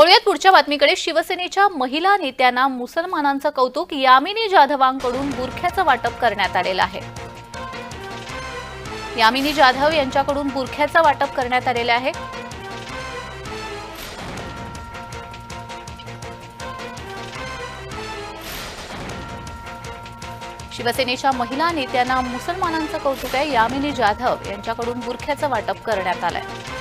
वळूयात पुढच्या बातमीकडे. शिवसेनेच्या महिला नेत्यांना मुसलमानांचं कौतुक यामिनी जाधवांकडून बुरख्याचं वाटप करण्यात आलेलं आहे. यामिनी जाधव यांच्याकडून बुरख्याचं वाटप करण्यात आलेलं आहे. शिवसेनेच्या महिला नेत्यांना मुसलमानांचं कौतुक आहे यामिनी जाधव यांच्याकडून बुरख्याचं वाटप करण्यात आलंय.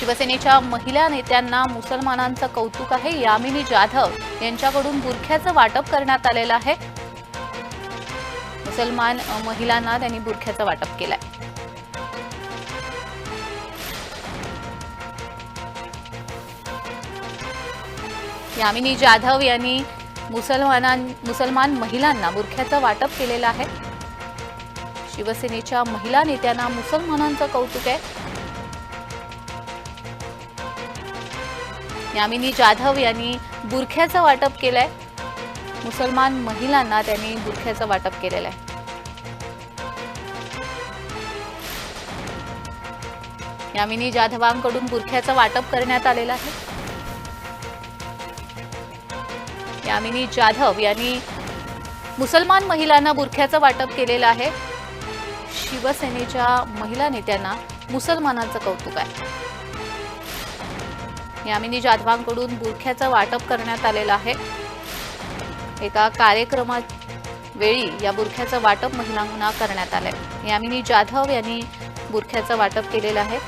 शिवसेनेच्या महिला नेत्यांना मुसलमानांचं कौतुक आहे यामिनी जाधव. यांच्याकडून बुरख्याचं वाटप करण्यात आलेलं आहे. मुसलमान महिलांना त्यांनी बुरख्याचं वाटप केलंय. यामिनी जाधव यांनी मुसलमानां मुसलमान महिलांना बुरख्याचं वाटप केलेलं आहे. शिवसेनेच्या महिला नेत्यांना मुसलमानांचं कौतुक आहे. यामिनी जाधव यांनी बुरख्याचं वाटप केलंय. मुसलमान महिलांना त्यांनी बुरख्याचं वाटप केलेलं आहे. यामिनी जाधवांकडून बुरख्याचं वाटप करण्यात आलेलं आहे. यामिनी जाधव यांनी मुसलमान महिलांना बुरख्याचं वाटप केलेलं आहे. शिवसेनेच्या महिला नेत्यांना मुसलमानांचं कौतुक आहे. यामिनी जाधवांकडून बुरख्याचं वाटप करण्यात आलेलं आहे. एका कार्यक्रमात वेळी या बुरख्याचं वाटप महिलांना करण्यात आलंय. यामिनी जाधव यांनी बुरख्याचं वाटप केलेलं आहे.